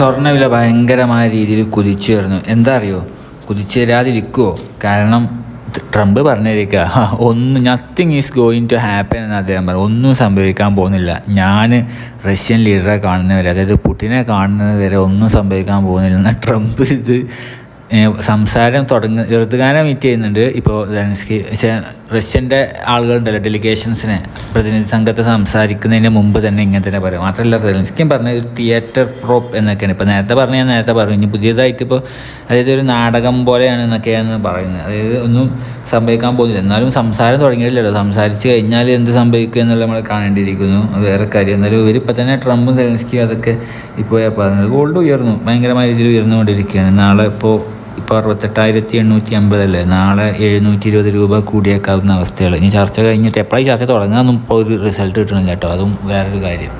സ്വർണവില ഭയങ്കരമായ രീതിയിൽ കുതിച്ചുയർന്നു എന്താ അറിയോ? കുതിച്ചുയരാതിരിക്കുമോ കാരണം ട്രംപ് പറഞ്ഞിരിക്കുക ഒന്നും nothing is going to happen എന്ന് അദ്ദേഹം പറഞ്ഞു ഒന്നും സംഭവിക്കാൻ പോകുന്നില്ല. ഞാൻ റഷ്യൻ ലീഡറെ കാണുന്നവരെ അതായത് പുട്ടിനെ കാണുന്നത് വരെ ഒന്നും സംഭവിക്കാൻ പോകുന്നില്ല. എന്നാൽ ട്രംപ് ഇത് സംസാരം തുടങ്ങി എഴുത്തുകാരനെ മീറ്റ് ചെയ്യുന്നുണ്ട്. ഇപ്പോൾ സെലൻസ്കി റഷ്യന്റെ ആളുകളുണ്ടല്ലോ ഡെലിഗേഷൻസിനെ പ്രതിനിധി സംഘത്തെ സംസാരിക്കുന്നതിന് മുമ്പ് തന്നെ ഇങ്ങനെ തന്നെ പറയും. മാത്രമല്ല സെലൻസ്കിയും പറഞ്ഞ ഒരു തിയേറ്റർ പ്രോപ്പ് എന്നൊക്കെയാണ്. ഇപ്പോൾ നേരത്തെ പറഞ്ഞ ഞാൻ നേരത്തെ പറഞ്ഞു. ഇനി പുതിയതായിട്ട് ഇപ്പോൾ അതായത് ഒരു നാടകം പോലെയാണ് എന്നൊക്കെയാണ് പറയുന്നത്. അതായത് ഒന്നും സംഭവിക്കാൻ പോകുന്നില്ല. എന്നാലും സംസാരം തുടങ്ങിയില്ലല്ലോ സംസാരിച്ച് കഴിഞ്ഞാൽ എന്ത് സംഭവിക്കും എന്നുള്ള നമ്മൾ കാണേണ്ടിയിരിക്കുന്നു. വേറെ കാര്യം. എന്നാലും ഇവരിപ്പോൾ തന്നെ ട്രംപും സെലൻസ്കിയും അതൊക്കെ ഇപ്പോൾ പറഞ്ഞത് ഗോൾഡ് ഉയർന്നു. ഭയങ്കരമായ രീതിയിൽ ഉയർന്നുകൊണ്ടിരിക്കുകയാണ്. നാളെ ഇപ്പോൾ ഇപ്പോൾ അറുപത്തെട്ടായിരത്തി എണ്ണൂറ്റി അമ്പതല്ലേ നാളെ എഴുന്നൂറ്റി ഇരുപത് രൂപ കൂടിയേക്കാവുന്ന അവസ്ഥകൾ ഇനി ചർച്ച കഴിഞ്ഞിട്ട് എപ്പോഴാണ് ചർച്ച തുടങ്ങാമെന്നും ഇപ്പോൾ ഒരു റിസൾട്ട് കിട്ടണില്ല കേട്ടോ അതും വേറൊരു കാര്യം